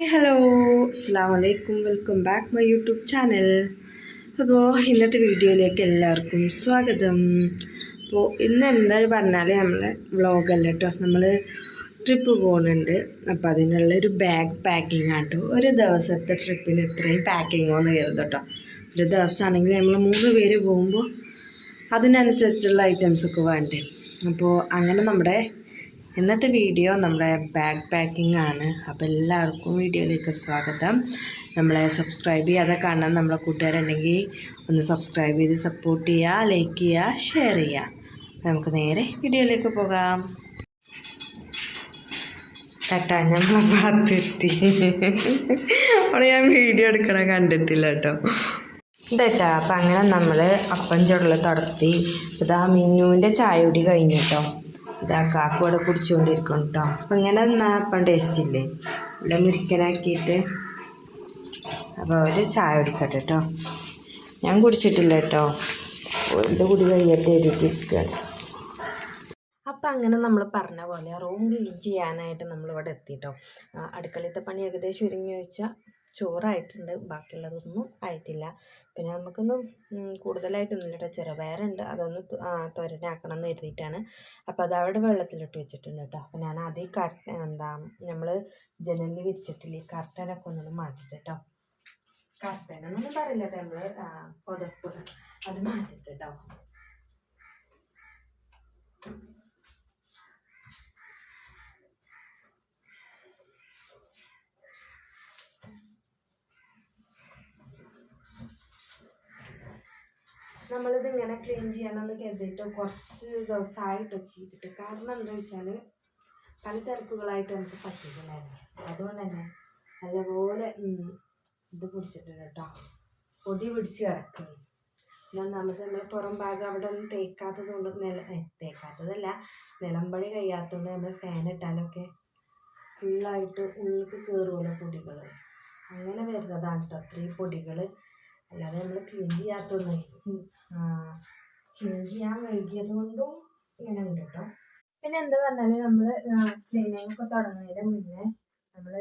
Hello അസ്സാമലൈക്കും welcome back my YouTube channel അപ്പോൾ ഇന്നത്തെ വീഡിയോയിലേക്ക് എല്ലാവർക്കും സ്വാഗതം. അപ്പോൾ ഇന്ന് എന്താ പറഞ്ഞാൽ നമ്മളെ വ്ളോഗല്ല കേട്ടോ നമ്മൾ ട്രിപ്പ് പോകുന്നുണ്ട് അപ്പോൾ അതിനുള്ള ഒരു ബാഗ് പാക്കിംഗ് ആട്ടോ ഒരു ദിവസത്തെ ട്രിപ്പിന് ഇത്രയും പാക്കിംഗ് ഒന്ന് കരുതും കേട്ടോ ഒരു ദിവസമാണെങ്കിൽ നമ്മൾ മൂന്ന് പേര് പോകുമ്പോൾ അതിനനുസരിച്ചുള്ള ഐറ്റംസൊക്കെ വേണ്ടേ. അപ്പോൾ അങ്ങനെ നമ്മുടെ ഇന്നത്തെ വീഡിയോ നമ്മുടെ ബാഗ് പാക്കിംഗ് ആണ്. അപ്പോൾ എല്ലാവർക്കും വീഡിയോയിലേക്ക് സ്വാഗതം. നമ്മളെ സബ്സ്ക്രൈബ് ചെയ്യാതെ കാണാൻ നമ്മളെ കൂട്ടുകാരുണ്ടെങ്കിൽ ഒന്ന് സബ്സ്ക്രൈബ് ചെയ്ത് സപ്പോർട്ട് ചെയ്യുക ലൈക്ക് ചെയ്യുക ഷെയർ ചെയ്യുക. നമുക്ക് നേരെ വീഡിയോയിലേക്ക് പോകാം. കേട്ടാ നമ്മളെ ഭാഗത്തെത്തി അവിടെ ഞാൻ വീഡിയോ എടുക്കണ കണ്ടിട്ടില്ല കേട്ടോ. ഇതേട്ടാ അപ്പം അങ്ങനെ നമ്മൾ അപ്പം ചുടൽ തുടത്തി ഇതാ മിന്നുവിന്റെ ചായ കുടി കഴിഞ്ഞു കേട്ടോ. ഇതാ കാക്കോടെ കുടിച്ചുകൊണ്ടിരിക്കണം കേട്ടോ അപ്പം ഇങ്ങനെ നിന്നാ അപ്പം ടേസ്റ്റ് ഇല്ലേ? ഇവിടെ മുരിക്കനാക്കിയിട്ട് അപ്പോൾ അവർ ചായ കുടിക്കട്ടെ കേട്ടോ ഞാൻ കുടിച്ചിട്ടില്ല കേട്ടോ എന്റെ കുടി കഴിയട്ടെ എഴുതിയിരിക്കുകയാണ് അപ്പം അങ്ങനെ നമ്മൾ പറഞ്ഞ പോലെ റൂം ക്ലീൻ ചെയ്യാനായിട്ട് നമ്മളിവിടെ എത്തിട്ടോ അടുക്കളത്തെ പണി ഏകദേശം ഒരുങ്ങി വെച്ചാൽ ചോറായിട്ടുണ്ട്. ബാക്കിയുള്ളതൊന്നും ആയിട്ടില്ല. പിന്നെ നമുക്കൊന്നും കൂടുതലായിട്ടൊന്നും ഇല്ല ചെറുപയറുണ്ട്. അതൊന്ന് തൊരനാക്കണം എന്ന് കരുതിയിട്ടാണ്. അപ്പോൾ അത് അവിടെ വെള്ളത്തിലിട്ട് വെച്ചിട്ടുണ്ട് കേട്ടോ അപ്പോൾ ഞാൻ ആദ്യം കർട്ട എന്താ നമ്മൾ ജനലിൽ വിരിച്ചിട്ടില്ല ഈ കർട്ടനൊക്കെ ഒന്നും മാറ്റിട്ട് കേട്ടോ കർട്ടനൊന്നും പറയില്ല കേട്ടോ നമ്മൾ പുതപ്പ്. അത് മാറ്റിട്ട് കേട്ടോ നമ്മളിത് ഇങ്ങനെ ക്ലീൻ ചെയ്യണമെന്ന് കരുതിയിട്ട് കുറച്ച് ദിവസമായിട്ട് ചെയ്തിട്ട്. കാരണം എന്താ വെച്ചാൽ പല തിരക്കുകളായിട്ട് നമുക്ക് പറ്റിയിട്ടില്ലായിരുന്നു അതുകൊണ്ട് തന്നെ നല്ലപോലെ ഇത് പിടിച്ചിട്ടുണ്ട് കേട്ടോ പൊടി പിടിച്ച് കിടക്കുന്നു. പിന്നെ നമുക്ക് നമ്മൾ പുറം ഭാഗം അവിടെ ഒന്നും തേക്കാത്തത് കൊണ്ട് നില തേക്കാത്തതല്ല. നിലമ്പടി കഴിയാത്തതുകൊണ്ട് നമ്മൾ ഫാൻ ഇട്ടാലൊക്കെ ഫുള്ളായിട്ട് ഉള്ളിലേക്ക് കയറുമല്ലോ പൊടികൾ അങ്ങനെ വരുന്നതാണ് കേട്ടോ അത്രയും പൊടികൾ അല്ലാതെ നമ്മൾ ക്ലീൻ ചെയ്യാത്തൊന്നായിരിക്കും ക്ലീൻ ചെയ്യാൻ വൈകിയത് കൊണ്ടും ഇങ്ങനെ ഉണ്ട് കേട്ടോ പിന്നെ എന്താ പറഞ്ഞാൽ നമ്മൾ ക്ലീനിങ് ഒക്കെ തുടങ്ങുന്നതിന് മുന്നേ നമ്മൾ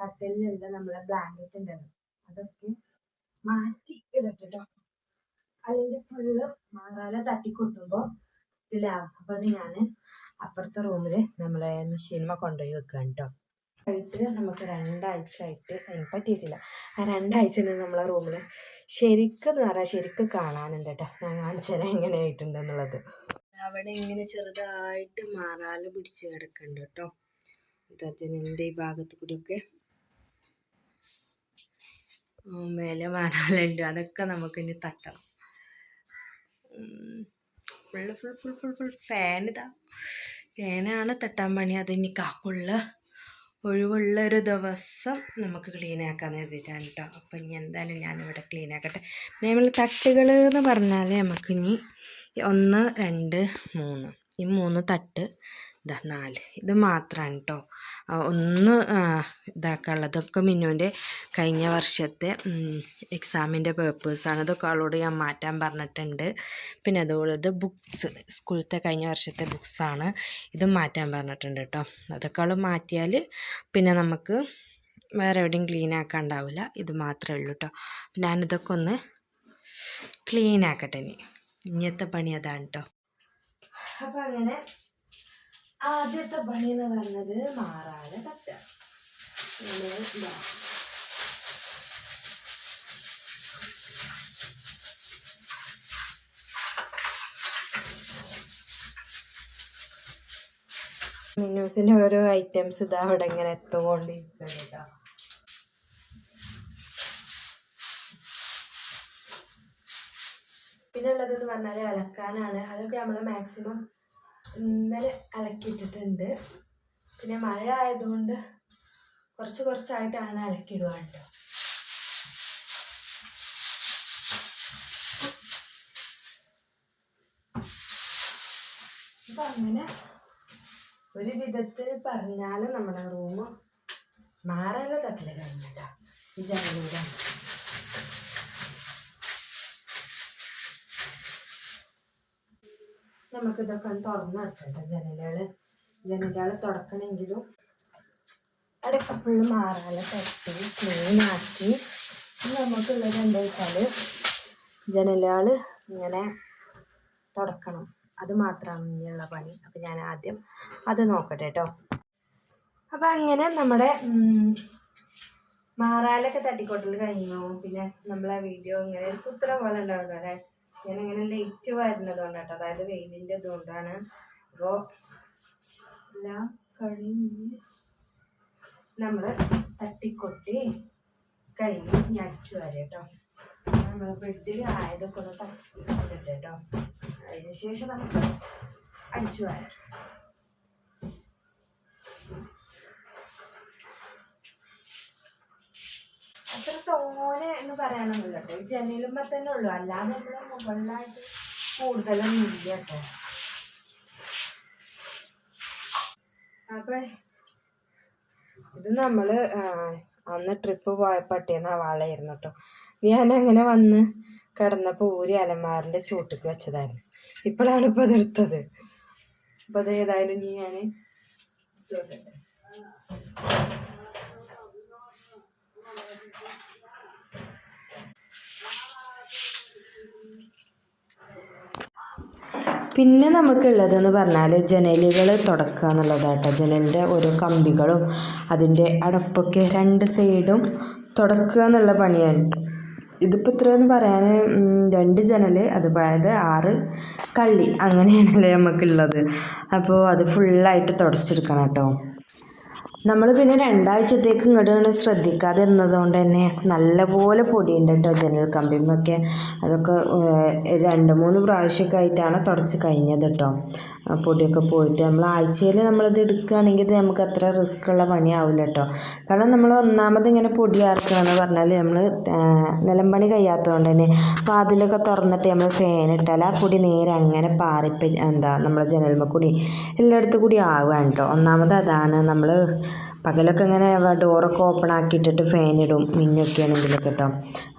കട്ടലിലുള്ള നമ്മളെ ബ്ലാങ്കറ്റ് ഉണ്ടല്ലോ അതൊക്കെ മാറ്റി ഇടട്ടോ അല്ലെങ്കിൽ ഫുള്ള് മാറാല തട്ടിക്കൊട്ടുമ്പോൾ ഇതിലാവും അപ്പോൾ അത് ഞാൻ അപ്പുറത്തെ റൂമിൽ നമ്മളെ മെഷീനുമ കൊണ്ടുപോയി വെക്കുകയാണ് കേട്ടോ ആയിട്ട് നമുക്ക് രണ്ടാഴ്ച ആയിട്ട് അതിന് പറ്റിയിട്ടില്ല. ആ രണ്ടാഴ്ച നമ്മളെ റൂമിൽ ശരിക്കും പറയാം ശരിക്കും കാണാനുണ്ട് കേട്ടോ ഞാൻ കാണിച്ചാൽ എങ്ങനെ ആയിട്ടുണ്ടെന്നുള്ളത്. അവിടെ ഇങ്ങനെ ചെറുതായിട്ട് മാറാൽ പിടിച്ച് കിടക്കുന്നുണ്ട് കേട്ടോ ഇതാ ഈ ഭാഗത്ത് കൂടിയൊക്കെ? മേലെ മാറാലുണ്ട്. അതൊക്കെ നമുക്ക് ഇനി തട്ടണം full full full full full fan ഇതാ ഫാനാണ് തട്ടാൻ പണി. അതിനി കാക്കുള്ള ഒഴിവുള്ള ഒരു ദിവസം നമുക്ക് ക്ലീൻ ആക്കാൻ എഴുതിയിട്ടാണ് കേട്ടോ അപ്പം ഇനി എന്തായാലും ഞാനിവിടെ ക്ലീനാക്കട്ടെ. നമ്മൾ തട്ടുകൾ എന്ന് പറഞ്ഞാൽ നമുക്കിനി ഒന്ന് രണ്ട് മൂന്ന്. ഈ മൂന്ന് തട്ട് ഇതാ നാല് ഇത് മാത്രമാണ് കേട്ടോ ഒന്ന് ഇതാക്കാനുള്ളത്. ഇതാക്കാനുള്ളതൊക്കെ മിന്നുവിന്റെ കഴിഞ്ഞ വർഷത്തെ എക്സാമിന്റെ പേപ്പേഴ്സാണ് ഇതൊക്കെ ആളോട് ഞാൻ മാറ്റാൻ പറഞ്ഞിട്ടുണ്ട്. പിന്നെ അതുപോലെ ഇത് ബുക്സ് സ്കൂളത്തെ കഴിഞ്ഞ വർഷത്തെ ബുക്സാണ് ഇത് മാറ്റാൻ പറഞ്ഞിട്ടുണ്ട് കേട്ടോ അതൊക്കെ ആൾ മാറ്റിയാൽ പിന്നെ നമുക്ക് വേറെ എവിടെയും ക്ലീൻ ആക്കാൻ ഉണ്ടാവില്ല ഇത് മാത്രമേ ഉള്ളൂ കേട്ടോ ഞാനിതൊക്കെ ഒന്ന് ക്ലീൻ ആക്കട്ടെ ഇനി. ഇങ്ങനത്തെ പണി അതാണ് കേട്ടോ അപ്പം അങ്ങനെ ആദ്യത്തെ പണി എന്ന് പറഞ്ഞത് മാറാതെ തട്ട. മിന്നൂസിന്റെ ഓരോ ഐറ്റംസ് ഇതാ അവിടെ ഇങ്ങനെ എത്തുകൊണ്ടിരിക്കുന്നത് പിന്നെ ഉള്ളതെന്ന് പറഞ്ഞാൽ അലക്കാനാണ്. അതൊക്കെ നമ്മൾ മാക്സിമം ഇന്നലെ അലക്കിയിട്ടിട്ടുണ്ട്. പിന്നെ മഴ ആയതുകൊണ്ട് കുറച്ച് കുറച്ചായിട്ടാണ് അലക്കിയിടുക കേട്ടോ അപ്പം അങ്ങനെ ഒരു വിധത്തിൽ പറഞ്ഞാൽ നമ്മുടെ റൂം മാറാനുള്ള തട്ടിൽ കഴിഞ്ഞിട്ടാ ഈ ജനലൂടെ നമുക്കിതൊക്കെ ഒന്ന് തുറന്നെടുക്കണ്ട ജനലുകൾ ജനലുകൾ തുറക്കണമെങ്കിലും അവിടെയൊക്കെ ഫുള്ള് മാറാല തട്ടി ക്ലീനാക്കി നമുക്കുള്ളത് എന്താ വെച്ചാൽ ജനലുകൾ ഇങ്ങനെ തുടക്കണം അത് മാത്രമാണ് ഇനിയുള്ള പണി. അപ്പം ഞാൻ ആദ്യം അത് നോക്കട്ടെ കേട്ടോ അപ്പം അങ്ങനെ നമ്മുടെ മാറാലൊക്കെ തട്ടിക്കൊട്ടൽ കഴിഞ്ഞു. പിന്നെ നമ്മളെ വീഡിയോ ഇങ്ങനെ ഒരു കുത്തറ പോലെ ഉണ്ടാവുന്നു അല്ലേ? ഞാൻ ഇങ്ങനെ ലേറ്റ് വരുന്നത് കൊണ്ടാട്ടോ അതായത് വെയിലിന്റെ ഇതുകൊണ്ടാണ് അപ്പോൾ എല്ലാം കഴിഞ്ഞ് നമ്മൾ തട്ടിക്കൊട്ടി കഴിഞ്ഞ് ഞാൻ അടിച്ചു വരാം കേട്ടോ നമ്മൾ ബെഡിൽ ആയതൊക്കെ ഒന്ന് തട്ടിക്കൊണ്ടിട്ട് കേട്ടോ അതിന് ശേഷം നമുക്ക് അടിച്ചു വരാം. അത്ര തോനെ എന്ന് പറയാനൊന്നുമില്ല കേട്ടോ. ഈ ജനലുമ്പോൾ തന്നെ ഉള്ളൂ. അല്ലാതെ നമ്മൾ മുകളിലായിട്ട് കൂടുതലൊന്നും ഇല്ല കേട്ടോ. അപ്പൊ ഇത് നമ്മൾ അന്ന് ട്രിപ്പ് പോയ പട്ടിയെന്ന വളയായിരുന്നു കേട്ടോ. ഞാൻ അങ്ങനെ വന്ന് കിടന്നപ്പോൾ ഊരി അലമാറിന്റെ ചൂട്ടിക്ക് വെച്ചതായിരുന്നു. ഇപ്പോഴാണ് ഇപ്പോൾ അതെടുത്തത് അപ്പോൾ അത് ഏതായാലും ഞാൻ നോക്കട്ടെ പിന്നെ നമുക്കുള്ളതെന്ന് പറഞ്ഞാൽ ജനലുകൾ തുടക്കുക എന്നുള്ളതാട്ടോ. ജനലിന്റെ ഓരോ കമ്പികളും അതിന്റെ അടപ്പൊക്കെ രണ്ട് സൈഡും തുടക്കുക എന്നുള്ള പണിയാണ്. ഇതിപ്പോൾ ഇത്രയെന്ന് പറയാൻ രണ്ട് ജനൽ അതുപോലെ ആറ് കള്ളി അങ്ങനെയാണല്ലേ നമുക്കുള്ളത് അപ്പോൾ അത് ഫുള്ളായിട്ട് തുടച്ചെടുക്കണം കേട്ടോ. നമ്മൾ പിന്നെ രണ്ടാഴ്ചത്തേക്ക് ഇങ്ങോട്ടാണ് ശ്രദ്ധിക്കാതിരുന്നത് കൊണ്ട് തന്നെ നല്ലപോലെ പൊടിയുണ്ട് കേട്ടോ ജനൽ കമ്പിമൊക്കെ അതൊക്കെ രണ്ട് മൂന്ന് പ്രാവശ്യമൊക്കെ ആയിട്ടാണ് തുടച്ച് കഴിഞ്ഞത് കേട്ടോ. പൊടിയൊക്കെ പോയിട്ട് നമ്മൾ ആഴ്ചയിൽ നമ്മളിത് എടുക്കുകയാണെങ്കിൽ ഇത് നമുക്ക് അത്ര റിസ്ക് ഉള്ള പണിയാവില്ല കേട്ടോ. കാരണം നമ്മൾ ഒന്നാമത് ഇങ്ങനെ പൊടി ആർക്കണമെന്ന് പറഞ്ഞാൽ നമ്മൾ നിലമ്പണി കഴിയാത്തതുകൊണ്ട് തന്നെ അതിലൊക്കെ തുറന്നിട്ട് നമ്മൾ ഫാൻ ഇട്ടാൽ ആ പൊടി നേരെ അങ്ങനെ പാറിപ്പ എന്താ നമ്മളെ ജനൽമ കൂടി എല്ലായിടത്തും കൂടി ആവുകയാണ് കേട്ടോ. ഒന്നാമത് അതാണ് നമ്മൾ പകലൊക്കെ ഇങ്ങനെ ഡോറൊക്കെ ഓപ്പൺ ആക്കിയിട്ടിട്ട് ഫാൻ ഇടും മിന്നൊക്കെ ആണെങ്കിലൊക്കെ കേട്ടോ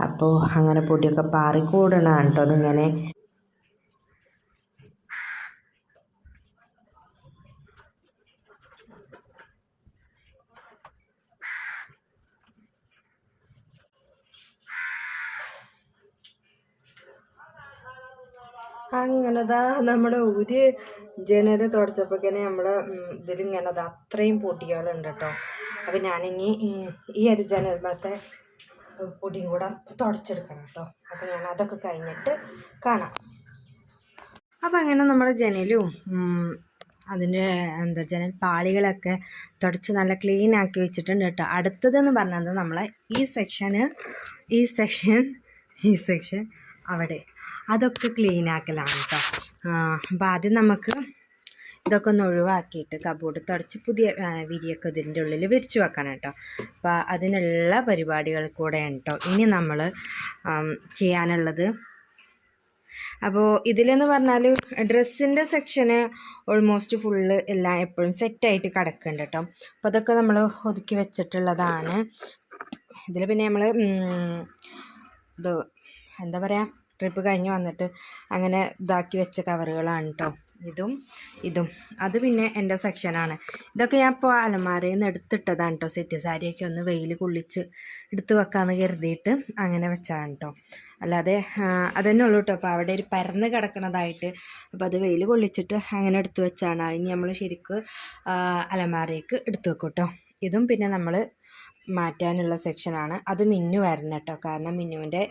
അപ്പോൾ അങ്ങനെ പൊടിയൊക്കെ പാറി കൂടണതാണ് കേട്ടോ അതിങ്ങനെ. അങ്ങനെതാ നമ്മുടെ ഒരു ജനൽ തുടച്ചപ്പോഴേക്കനെ നമ്മൾ ഇതിലിങ്ങനെ അത് അത്രയും പൊടികളുണ്ട് കേട്ടോ അപ്പം ഞാനിനി ഈ- ഒരു ജനൽമത്തെ പൊടിയും കൂടെ തുടച്ചെടുക്കണം കേട്ടോ. അപ്പം ഞാൻ അതൊക്കെ കഴിഞ്ഞിട്ട് കാണാം. അപ്പം അങ്ങനെ നമ്മുടെ ജനലും അതിന്റെ എന്താ ജനൽ പാളികളൊക്കെ തുടച്ച് നല്ല ക്ലീൻ ആക്കി വെച്ചിട്ടുണ്ട് കേട്ടോ. അടുത്തതെന്ന് പറഞ്ഞത് നമ്മളെ ഈ സെക്ഷന് ഈ സെക്ഷൻ ഈ സെക്ഷൻ അവിടെ. അതൊക്കെ ക്ലീൻ ആക്കലാണ് കേട്ടോ അപ്പോൾ ആദ്യം നമുക്ക് ഇതൊക്കെ ഒന്ന് ഒഴിവാക്കിയിട്ട് കബോർഡ് തുടച്ച് പുതിയ വിരിയൊക്കെ ഇതിന്റെ ഉള്ളിൽ വിരിച്ച് വെക്കണം കേട്ടോ അപ്പോൾ അതിനുള്ള പരിപാടികൾ കൂടെയാണ് കേട്ടോ ഇനി നമ്മൾ ചെയ്യാനുള്ളത്. അപ്പോൾ ഇതിലെന്ന് പറഞ്ഞാൽ ഡ്രസ്സിന്റെ സെക്ഷന് ഓൾമോസ്റ്റ് ഫുള്ള് എല്ലാം എപ്പോഴും സെറ്റായിട്ട് കിടക്കുന്നുണ്ട് കേട്ടോ അപ്പോൾ അതൊക്കെ നമ്മൾ ഒതുക്കി വെച്ചിട്ടുള്ളതാണ്. ഇതിൽ പിന്നെ നമ്മൾ ഇത് എന്താ പറയുക ട്രിപ്പ് കഴിഞ്ഞ് വന്നിട്ട് അങ്ങനെ ഇതാക്കി വെച്ച കവറുകളാണ് കേട്ടോ ഇതും ഇതും. അത് പിന്നെ എന്റെ സെക്ഷനാണ് ഇതൊക്കെ ഞാൻ ഇപ്പോൾ അലമാരയിൽ നിന്ന് എടുത്തിട്ടതാണ് കേട്ടോ സെറ്റ് സാരിയൊക്കെ ഒന്ന് വെയിൽ കുള്ളിച്ച് എടുത്ത് വെക്കാമെന്ന് കരുതിയിട്ട് അങ്ങനെ വെച്ചതാണ് കേട്ടോ അല്ലാതെ അത് അതന്നെ ഉള്ളൂ കേട്ടോ അപ്പോൾ അവിടെ ഒരു പരന്ന് കിടക്കണതായിട്ട് അപ്പോൾ അത് വെയിൽ കൊള്ളിച്ചിട്ട് അങ്ങനെ എടുത്തു വെച്ചാണ്. ഇനി നമ്മൾ ശരിക്ക് അലമാരയ്ക്ക് എടുത്ത് വെക്കും കേട്ടോ ഇതും പിന്നെ നമ്മൾ മാറ്റാനുള്ള സെക്ഷനാണ് അത് മിന്നു വരണം കേട്ടോ കാരണം മിന്നുവിന്റെ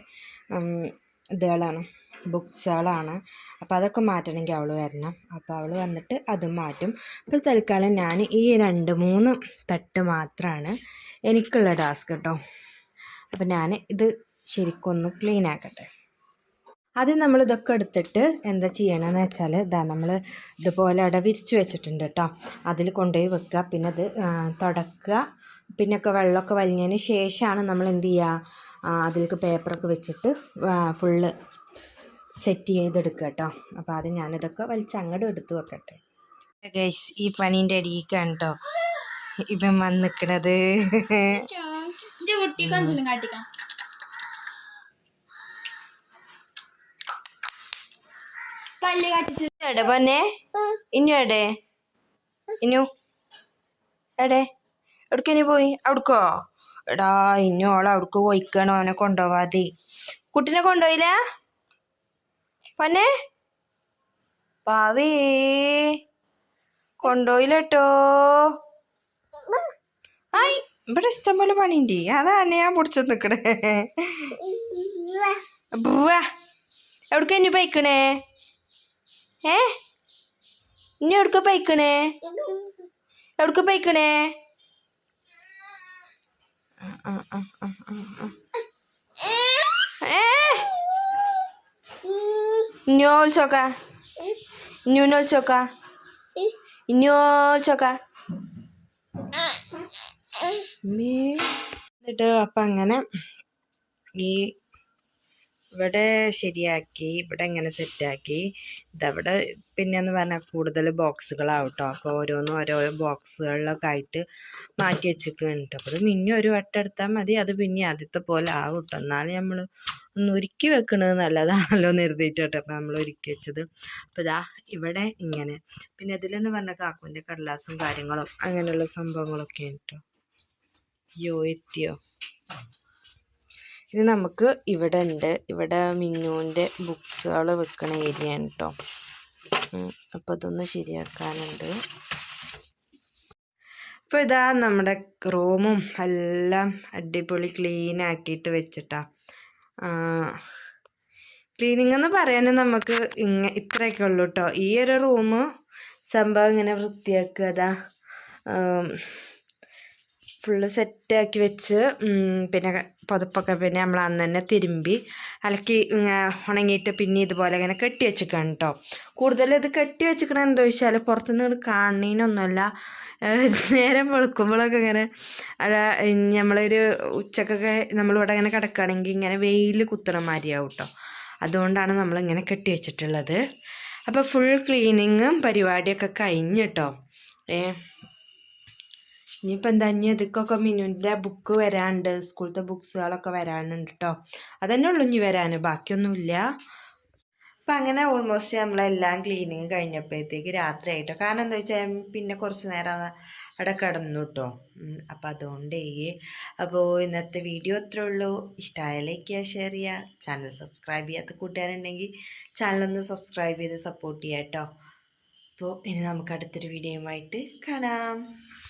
ഇതുകളാണ് ബുക്സുകളാണ് അപ്പോൾ അതൊക്കെ മാറ്റണമെങ്കിൽ അവൾ വരണം. അപ്പോൾ അവൾ വന്നിട്ട് അതും മാറ്റും. അപ്പോൾ തൽക്കാലം ഞാൻ ഈ രണ്ട് മൂന്ന് തട്ട് മാത്രമാണ് എനിക്കുള്ള ടാസ്ക് കേട്ടോ അപ്പോൾ ഞാൻ ഇത് ശരിക്കൊന്ന് ക്ലീൻ ആക്കട്ടെ ആദ്യം നമ്മൾ ഇതൊക്കെ എടുത്തിട്ട് എന്താ ചെയ്യണമെന്ന് വെച്ചാൽ ഇതാ നമ്മൾ ഇതുപോലെ അവിടെ വിരിച്ച് വെച്ചിട്ടുണ്ട് കേട്ടോ അതിൽ കൊണ്ടുപോയി വെക്കുക പിന്നെ അത് തുടക്കുക പിന്നൊക്കെ വെള്ളമൊക്കെ വലിഞ്ഞതിന് ശേഷമാണ് നമ്മൾ എന്ത് ചെയ്യുക? അതിലേക്ക് പേപ്പറൊക്കെ വെച്ചിട്ട് ഫുള്ള് സെറ്റ് ചെയ്തെടുക്കുക കേട്ടോ. അപ്പോൾ അത് ഞാനിതൊക്കെ വലിച്ച് അങ്ങോട്ട് എടുത്തു വെക്കട്ടെ. ഗൈസ് ഈ പണീന്റെ അടിയിക്കാണ് കേട്ടോ ഇവൻ വന്ന് നിൽക്കണത് എടെ പൊന്നെ? ഇന്നു എടെ ഇന്നു എടെ എവിടേക്കിനി പോയി? അവിടുക്കോ? എടാ ഇനി ഓളെ അവിടക്ക് പോയിക്കണം അവനെ കൊണ്ടുപോവാതെ. കുട്ടിനെ കൊണ്ടുപോയില്ല? പന്നെ? പാവേ കൊണ്ടുപോയില്ല കേട്ടോ ആയി ഇവിടെ ഇഷ്ടംപോലെ പണിയുണ്ട്. അതാണ് ഞാൻ പൊടിച്ചു നിക്കണേ. ബുവാ എവിടക്ക ഇനി പൈക്കണേ ഏ? ഇനി എവിടക്ക പൈക്കണേ എവിടക്ക പൈക്കണേ ഇനി ഓൾച്ചോക്ക ഇനി ഓൾച്ചോക്ക ഇനി ഓൾച്ചോക്ക എന്നിട്ട് അപ്പം അങ്ങനെ ഈ ഇവിടെ ശരിയാക്കി ഇവിടെ ഇങ്ങനെ സെറ്റാക്കി. ഇതവിടെ പിന്നെ എന്ന് പറഞ്ഞാൽ കൂടുതൽ ബോക്സുകളാവട്ടോ. അപ്പോൾ ഓരോന്നും ഓരോ ബോക്സുകളിലൊക്കെ ആയിട്ട് മാറ്റി വെച്ചിട്ടുണ്ട്. അപ്പോൾ അത് പിന്നെ ഒരു വട്ടം എടുത്താൽ മതി. അത് പിന്നെ ആദ്യത്തെ പോലെ ആവും കേട്ടോ എന്നാലും നമ്മൾ ഒന്ന് ഒരുക്കി വെക്കണത് നല്ലതാണല്ലോ എന്ന് കേട്ടോ അപ്പോൾ നമ്മൾ ഒരുക്കി വെച്ചത്. അപ്പോൾ ഇതാ ഇവിടെ ഇങ്ങനെ. പിന്നെ ഇതിലെന്ന് പറഞ്ഞാൽ കാക്കുവിന്റെ കടലാസും കാര്യങ്ങളും അങ്ങനെയുള്ള സംഭവങ്ങളൊക്കെ കേട്ടോ. അയ്യോ എത്തിയോ? ഇനി നമുക്ക് ഇവിടെ ഉണ്ട് ഇവിടെ മിന്നുവിന്റെ ബുക്സുകൾ വെക്കണ ഏരിയ ആണ് കേട്ടോ അപ്പോൾ അതൊന്ന് ശരിയാക്കാനുണ്ട്. അപ്പോൾ ഇതാ നമ്മുടെ റൂമും എല്ലാം അടിപൊളി ക്ലീൻ ആക്കിയിട്ട് വെച്ചിട്ടാ. ക്ലീനിങ് എന്ന് പറയാൻ നമുക്ക് ഇങ്ങ ഇത്രയൊക്കെ ഉള്ളൂ കേട്ടോ ഈ ഒരു റൂം സംഭവം ഇങ്ങനെ വൃത്തിയാക്കുക അതാ ഫുള്ള് സെറ്റാക്കി വെച്ച് പിന്നെ പുതപ്പൊക്കെ പിന്നെ നമ്മൾ അന്ന് തന്നെ തിരുമ്പി അലക്കി ഉണങ്ങിയിട്ട് പിന്നെ ഇതുപോലെ ഇങ്ങനെ കെട്ടി വെച്ചിക്കണം കേട്ടോ കൂടുതൽ ഇത് കെട്ടി വെച്ചിക്കണം എന്താ വെച്ചാൽ പുറത്തുനിന്ന് ഏഹ് നേരം വെളുക്കുമ്പോഴൊക്കെ ഇങ്ങനെ അല്ല നമ്മളൊരു ഉച്ചക്കൊക്കെ നമ്മളിവിടെ ഇങ്ങനെ കിടക്കുകയാണെങ്കിൽ ഇങ്ങനെ വെയിൽ കുത്തണ മാതിരിയാവും കേട്ടോ അതുകൊണ്ടാണ് നമ്മളിങ്ങനെ കെട്ടി വെച്ചിട്ടുള്ളത്. അപ്പോൾ ഫുൾ ക്ലീനിങ്ങും പരിപാടിയൊക്കെ കഴിഞ്ഞിട്ടോ ഏ ഇനിയിപ്പോൾ എന്താ ഇനി ഇതൊക്കെ മിനുവിന്റെ ബുക്ക് വരാനുണ്ട് സ്കൂളത്തെ ബുക്സുകളൊക്കെ വരാനുണ്ട് കേട്ടോ അതന്നെ ഉള്ളു ഇനി വരാൻ ബാക്കിയൊന്നുമില്ല. അപ്പം അങ്ങനെ ഓൾമോസ്റ്റ് നമ്മളെല്ലാം ക്ലീനിങ് കഴിഞ്ഞപ്പോഴത്തേക്ക് രാത്രി ആയിട്ടോ കാരണം എന്താ വെച്ചാൽ പിന്നെ കുറച്ച് നേരം അവിടെ കിടന്നു കേട്ടോ അപ്പം അതുകൊണ്ടേ അപ്പോൾ ഇന്നത്തെ വീഡിയോ ഇത്രേ ഉള്ളൂ. ഇഷ്ടമായ ലൈക്ക് ചെയ്യുക ഷെയർ ചെയ്യുക. ചാനൽ സബ്സ്ക്രൈബ് ചെയ്യാത്ത കൂട്ടുകാരുണ്ടെങ്കിൽ ചാനലൊന്ന് സബ്സ്ക്രൈബ് ചെയ്ത് സപ്പോർട്ട് ചെയ്യാം കേട്ടോ അപ്പോൾ ഇനി നമുക്ക് അടുത്തൊരു വീഡിയോയുമായിട്ട് കാണാം.